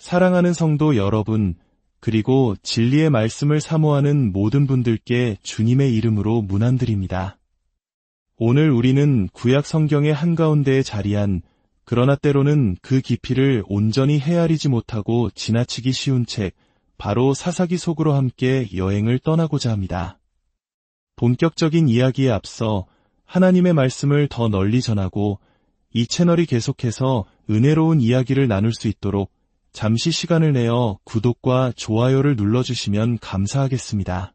사랑하는 성도 여러분, 그리고 진리의 말씀을 사모하는 모든 분들께 주님의 이름으로 문안드립니다. 오늘 우리는 구약 성경의 한가운데에 자리한 그러나 때로는 그 깊이를 온전히 헤아리지 못하고 지나치기 쉬운 책, 바로 사사기 속으로 함께 여행을 떠나고자 합니다. 본격적인 이야기에 앞서 하나님의 말씀을 더 널리 전하고 이 채널이 계속해서 은혜로운 이야기를 나눌 수 있도록 잠시 시간을 내어 구독과 좋아요를 눌러주시면 감사하겠습니다.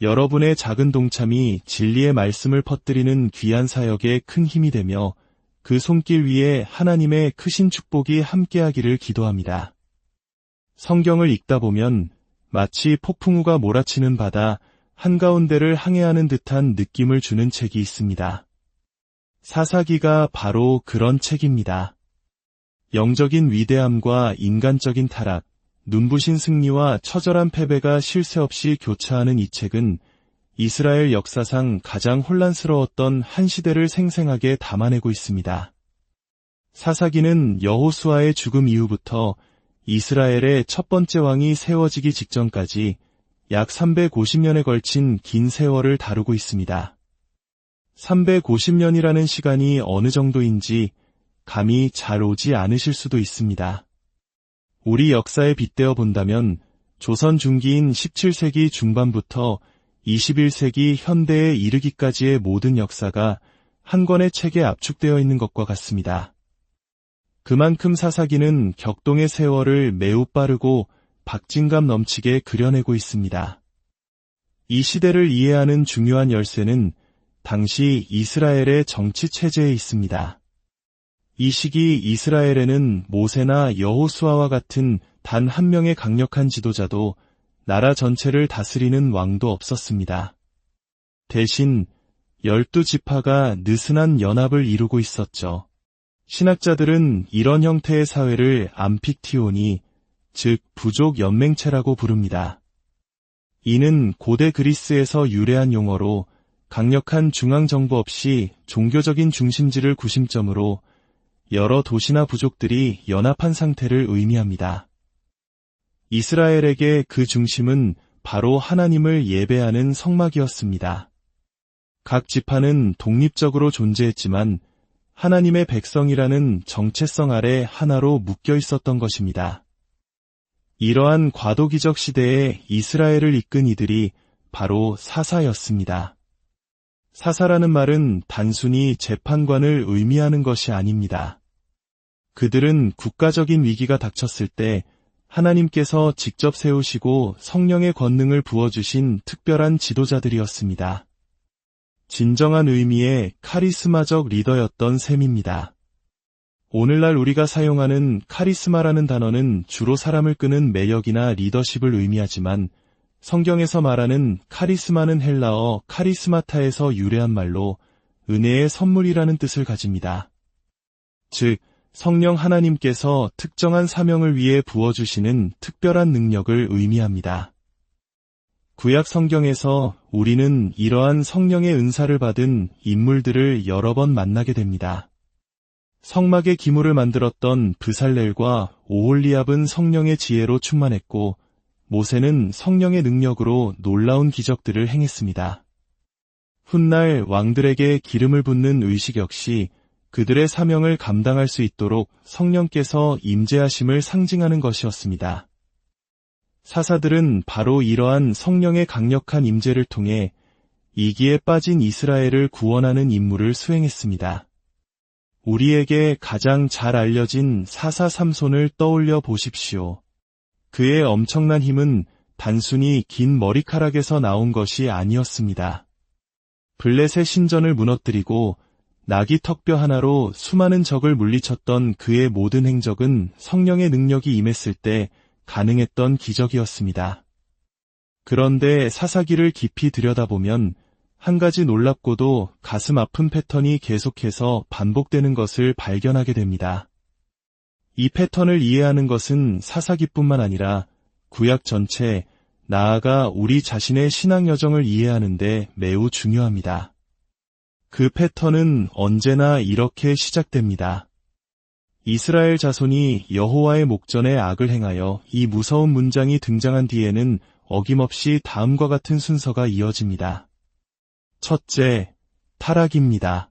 여러분의 작은 동참이 진리의 말씀을 퍼뜨리는 귀한 사역에 큰 힘이 되며 그 손길 위에 하나님의 크신 축복이 함께하기를 기도합니다. 성경을 읽다 보면 마치 폭풍우가 몰아치는 바다 한가운데를 항해하는 듯한 느낌을 주는 책이 있습니다. 사사기가 바로 그런 책입니다. 영적인 위대함과 인간적인 타락, 눈부신 승리와 처절한 패배가 쉴새 없이 교차하는 이 책은 이스라엘 역사상 가장 혼란스러웠던 한 시대를 생생하게 담아내고 있습니다. 사사기는 여호수아의 죽음 이후부터 이스라엘의 첫 번째 왕이 세워지기 직전까지 약 350년에 걸친 긴 세월을 다루고 있습니다. 350년이라는 시간이 어느 정도인지 감이 잘 오지 않으실 수도 있습니다. 우리 역사에 빗대어 본다면 조선 중기인 17세기 중반부터 21세기 현대에 이르기까지의 모든 역사가 한 권의 책에 압축되어 있는 것과 같습니다. 그만큼 사사기는 격동의 세월을 매우 빠르고 박진감 넘치게 그려내고 있습니다. 이 시대를 이해하는 중요한 열쇠는 당시 이스라엘의 정치 체제에 있습니다. 이 시기 이스라엘에는 모세나 여호수아와 같은 단 한 명의 강력한 지도자도 나라 전체를 다스리는 왕도 없었습니다. 대신 열두 지파가 느슨한 연합을 이루고 있었죠. 신학자들은 이런 형태의 사회를 암픽티오니, 즉 부족 연맹체라고 부릅니다. 이는 고대 그리스에서 유래한 용어로 강력한 중앙정부 없이 종교적인 중심지를 구심점으로 여러 도시나 부족들이 연합한 상태를 의미합니다. 이스라엘에게 그 중심은 바로 하나님을 예배하는 성막이었습니다. 각 지파는 독립적으로 존재했지만 하나님의 백성이라는 정체성 아래 하나로 묶여 있었던 것입니다. 이러한 과도기적 시대에 이스라엘을 이끈 이들이 바로 사사였습니다. 사사라는 말은 단순히 재판관을 의미하는 것이 아닙니다. 그들은 국가적인 위기가 닥쳤을 때 하나님께서 직접 세우시고 성령의 권능을 부어주신 특별한 지도자들이었습니다. 진정한 의미의 카리스마적 리더였던 셈입니다. 오늘날 우리가 사용하는 카리스마라는 단어는 주로 사람을 끄는 매력이나 리더십을 의미하지만 성경에서 말하는 카리스마는 헬라어 카리스마타에서 유래한 말로 은혜의 선물이라는 뜻을 가집니다. 즉, 성령 하나님께서 특정한 사명을 위해 부어주시는 특별한 능력을 의미합니다. 구약 성경에서 우리는 이러한 성령의 은사를 받은 인물들을 여러 번 만나게 됩니다. 성막의 기물을 만들었던 브살렐과 오홀리압은 성령의 지혜로 충만했고 모세는 성령의 능력으로 놀라운 기적들을 행했습니다. 훗날 왕들에게 기름을 붓는 의식 역시 그들의 사명을 감당할 수 있도록 성령께서 임재하심을 상징하는 것이었습니다. 사사들은 바로 이러한 성령의 강력한 임재를 통해 이기에 빠진 이스라엘을 구원하는 임무를 수행했습니다. 우리에게 가장 잘 알려진 사사 삼손을 떠올려 보십시오. 그의 엄청난 힘은 단순히 긴 머리카락에서 나온 것이 아니었습니다. 블렛의 신전을 무너뜨리고 나귀 턱뼈 하나로 수많은 적을 물리쳤던 그의 모든 행적은 성령의 능력이 임했을 때 가능했던 기적이었습니다. 그런데 사사기를 깊이 들여다보면 한 가지 놀랍고도 가슴 아픈 패턴이 계속해서 반복되는 것을 발견하게 됩니다. 이 패턴을 이해하는 것은 사사기뿐만 아니라 구약 전체, 나아가 우리 자신의 신앙 여정을 이해하는데 매우 중요합니다. 그 패턴은 언제나 이렇게 시작됩니다. 이스라엘 자손이 여호와의 목전에 악을 행하여 이 무서운 문장이 등장한 뒤에는 어김없이 다음과 같은 순서가 이어집니다. 첫째, 타락입니다.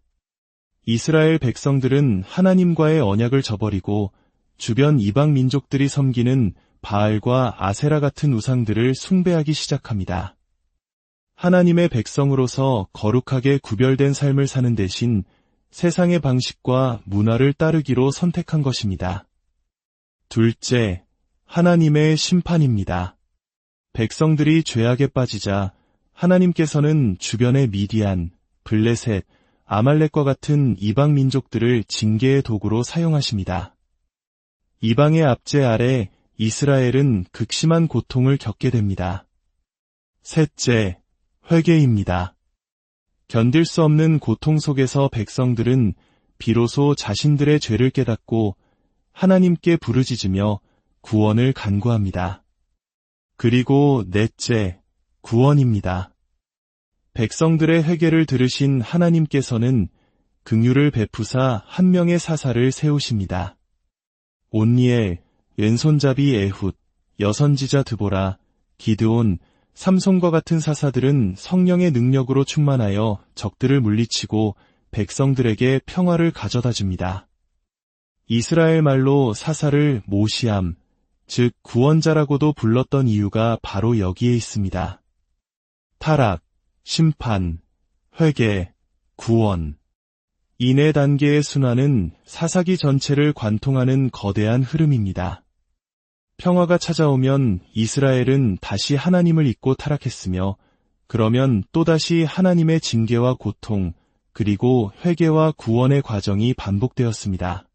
이스라엘 백성들은 하나님과의 언약을 저버리고 주변 이방 민족들이 섬기는 바알과 아세라 같은 우상들을 숭배하기 시작합니다. 하나님의 백성으로서 거룩하게 구별된 삶을 사는 대신 세상의 방식과 문화를 따르기로 선택한 것입니다. 둘째, 하나님의 심판입니다. 백성들이 죄악에 빠지자 하나님께서는 주변의 미디안, 블레셋, 아말렉과 같은 이방 민족들을 징계의 도구로 사용하십니다. 이방의 압제 아래 이스라엘은 극심한 고통을 겪게 됩니다. 셋째, 회개입니다. 견딜 수 없는 고통 속에서 백성들은 비로소 자신들의 죄를 깨닫고 하나님께 부르짖으며 구원을 간구합니다. 그리고 넷째, 구원입니다. 백성들의 회개를 들으신 하나님께서는 긍휼을 베푸사 한 명의 사사를 세우십니다. 온니엘, 왼손잡이 에훗, 여선지자 드보라, 기드온, 삼손과 같은 사사들은 성령의 능력으로 충만하여 적들을 물리치고 백성들에게 평화를 가져다 줍니다. 이스라엘 말로 사사를 모시암, 즉 구원자라고도 불렀던 이유가 바로 여기에 있습니다. 타락, 심판, 회개, 구원. 이네 단계의 순환은 사사기 전체를 관통하는 거대한 흐름입니다. 평화가 찾아오면 이스라엘은 다시 하나님을 잊고 타락했으며 그러면 또다시 하나님의 징계와 고통, 그리고 회개와 구원의 과정이 반복되었습니다.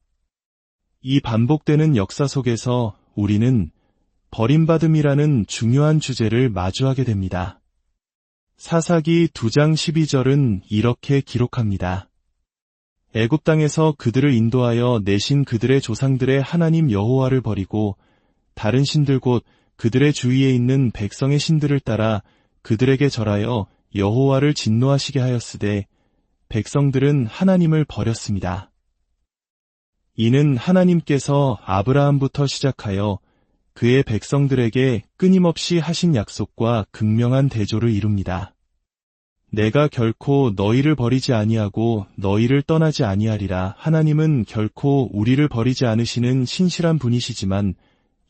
이 반복되는 역사 속에서 우리는 버림받음이라는 중요한 주제를 마주하게 됩니다. 사사기 2장 12절은 이렇게 기록합니다. 애굽 땅에서 그들을 인도하여 내신 그들의 조상들의 하나님 여호와를 버리고 다른 신들 곧 그들의 주위에 있는 백성의 신들을 따라 그들에게 절하여 여호와를 진노하시게 하였으되 백성들은 하나님을 버렸습니다. 이는 하나님께서 아브라함부터 시작하여 그의 백성들에게 끊임없이 하신 약속과 극명한 대조를 이룹니다. 내가 결코 너희를 버리지 아니하고 너희를 떠나지 아니하리라. 하나님은 결코 우리를 버리지 않으시는 신실한 분이시지만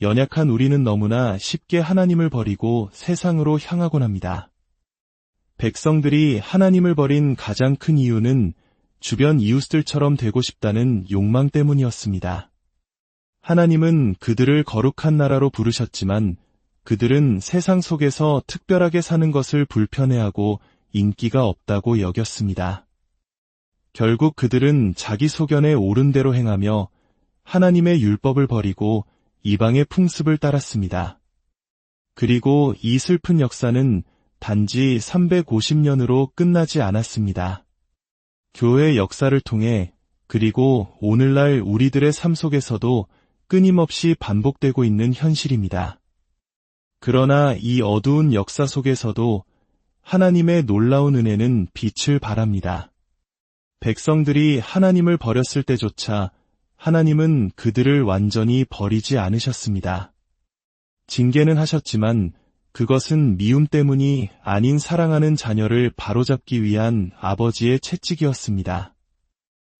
연약한 우리는 너무나 쉽게 하나님을 버리고 세상으로 향하곤 합니다. 백성들이 하나님을 버린 가장 큰 이유는 주변 이웃들처럼 되고 싶다는 욕망 때문이었습니다. 하나님은 그들을 거룩한 나라로 부르셨지만 그들은 세상 속에서 특별하게 사는 것을 불편해하고 인기가 없다고 여겼습니다. 결국 그들은 자기 소견에 옳은 대로 행하며 하나님의 율법을 버리고 이방의 풍습을 따랐습니다. 그리고 이 슬픈 역사는 단지 350년으로 끝나지 않았습니다. 교회 역사를 통해 그리고 오늘날 우리들의 삶 속에서도 끊임없이 반복되고 있는 현실입니다. 그러나 이 어두운 역사 속에서도 하나님의 놀라운 은혜는 빛을 발합니다. 백성들이 하나님을 버렸을 때조차 하나님은 그들을 완전히 버리지 않으셨습니다. 징계는 하셨지만 그것은 미움 때문이 아닌 사랑하는 자녀를 바로잡기 위한 아버지의 채찍이었습니다.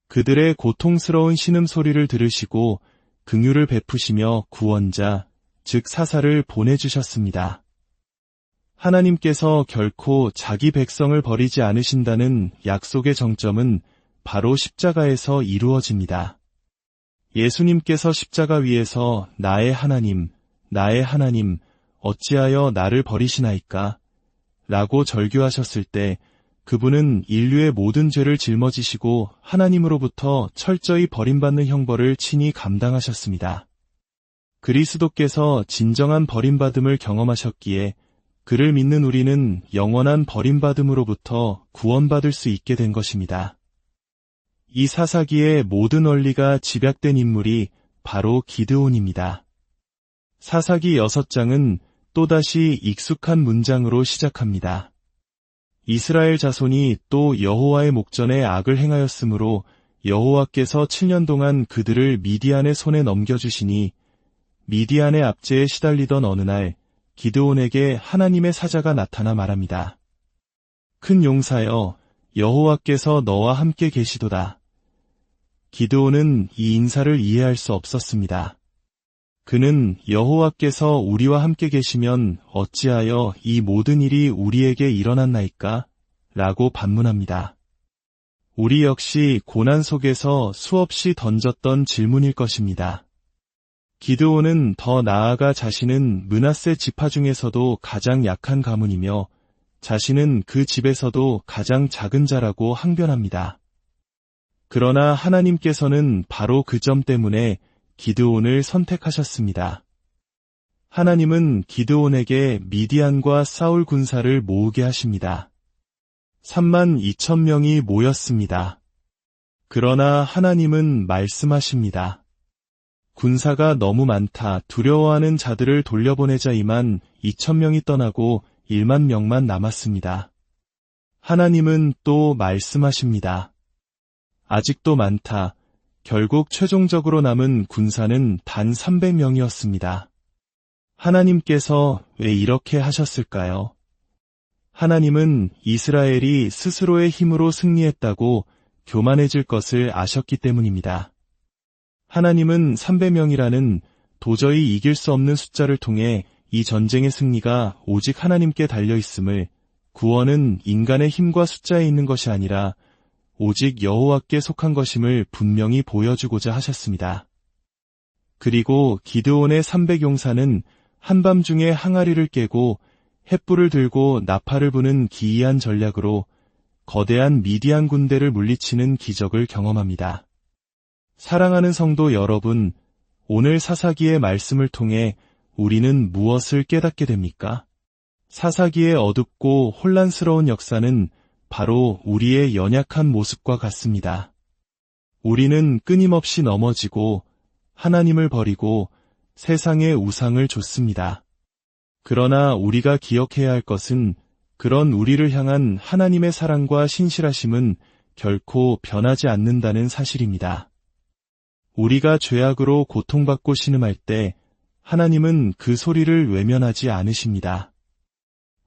그들의 고통스러운 신음소리를 들으시고 긍휼을 베푸시며 구원자, 즉 사사를 보내주셨습니다. 하나님께서 결코 자기 백성을 버리지 않으신다는 약속의 정점은 바로 십자가에서 이루어집니다. 예수님께서 십자가 위에서 나의 하나님, 나의 하나님, 어찌하여 나를 버리시나이까? 라고 절규하셨을 때 그분은 인류의 모든 죄를 짊어지시고 하나님으로부터 철저히 버림받는 형벌을 친히 감당하셨습니다. 그리스도께서 진정한 버림받음을 경험하셨기에 그를 믿는 우리는 영원한 버림받음으로부터 구원받을 수 있게 된 것입니다. 이 사사기의 모든 원리가 집약된 인물이 바로 기드온입니다. 사사기 6장은 또다시 익숙한 문장으로 시작합니다. 이스라엘 자손이 또 여호와의 목전에 악을 행하였으므로 여호와께서 7년 동안 그들을 미디안의 손에 넘겨주시니 미디안의 압제에 시달리던 어느 날 기드온에게 하나님의 사자가 나타나 말합니다. 큰 용사여 여호와께서 너와 함께 계시도다. 기드온은 이 인사를 이해할 수 없었습니다. 그는 여호와께서 우리와 함께 계시면 어찌하여 이 모든 일이 우리에게 일어났나이까? 라고 반문합니다. 우리 역시 고난 속에서 수없이 던졌던 질문일 것입니다. 기드온은 더 나아가 자신은 문하세 지파 중에서도 가장 약한 가문이며 자신은 그 집에서도 가장 작은 자라고 항변합니다. 그러나 하나님께서는 바로 그 점 때문에 기드온을 선택하셨습니다. 하나님은 기드온에게 미디안과 사울 군사를 모으게 하십니다. 3만 2천 명이 모였습니다. 그러나 하나님은 말씀하십니다. 군사가 너무 많다 두려워하는 자들을 돌려보내자 이만 2천 명이 떠나고 1만 명만 남았습니다. 하나님은 또 말씀하십니다. 아직도 많다. 결국 최종적으로 남은 군사는 단 300명이었습니다. 하나님께서 왜 이렇게 하셨을까요? 하나님은 이스라엘이 스스로의 힘으로 승리했다고 교만해질 것을 아셨기 때문입니다. 하나님은 300명이라는 도저히 이길 수 없는 숫자를 통해 이 전쟁의 승리가 오직 하나님께 달려 있음을 구원은 인간의 힘과 숫자에 있는 것이 아니라 오직 여호와께 속한 것임을 분명히 보여주고자 하셨습니다. 그리고 기드온의 300용사는 한밤중에 항아리를 깨고 횃불을 들고 나팔을 부는 기이한 전략으로 거대한 미디안 군대를 물리치는 기적을 경험합니다. 사랑하는 성도 여러분, 오늘 사사기의 말씀을 통해 우리는 무엇을 깨닫게 됩니까? 사사기의 어둡고 혼란스러운 역사는 바로 우리의 연약한 모습과 같습니다. 우리는 끊임없이 넘어지고 하나님을 버리고 세상의 우상을 좇습니다. 그러나 우리가 기억해야 할 것은 그런 우리를 향한 하나님의 사랑과 신실하심은 결코 변하지 않는다는 사실입니다. 우리가 죄악으로 고통받고 신음할 때 하나님은 그 소리를 외면하지 않으십니다.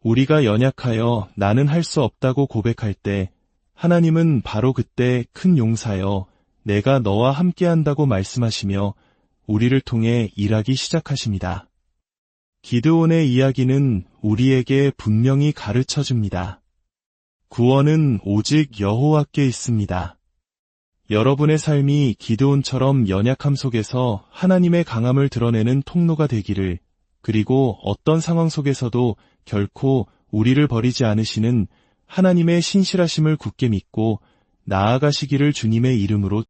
우리가 연약하여 나는 할 수 없다고 고백할 때 하나님은 바로 그때 큰 용사여 내가 너와 함께한다고 말씀하시며 우리를 통해 일하기 시작하십니다. 기드온의 이야기는 우리에게 분명히 가르쳐 줍니다. 구원은 오직 여호와께 있습니다. 여러분의 삶이 기드온처럼 연약함 속에서 하나님의 강함을 드러내는 통로가 되기를, 그리고 어떤 상황 속에서도 결코 우리를 버리지 않으시는 하나님의 신실하심을 굳게 믿고 나아가시기를 주님의 이름으로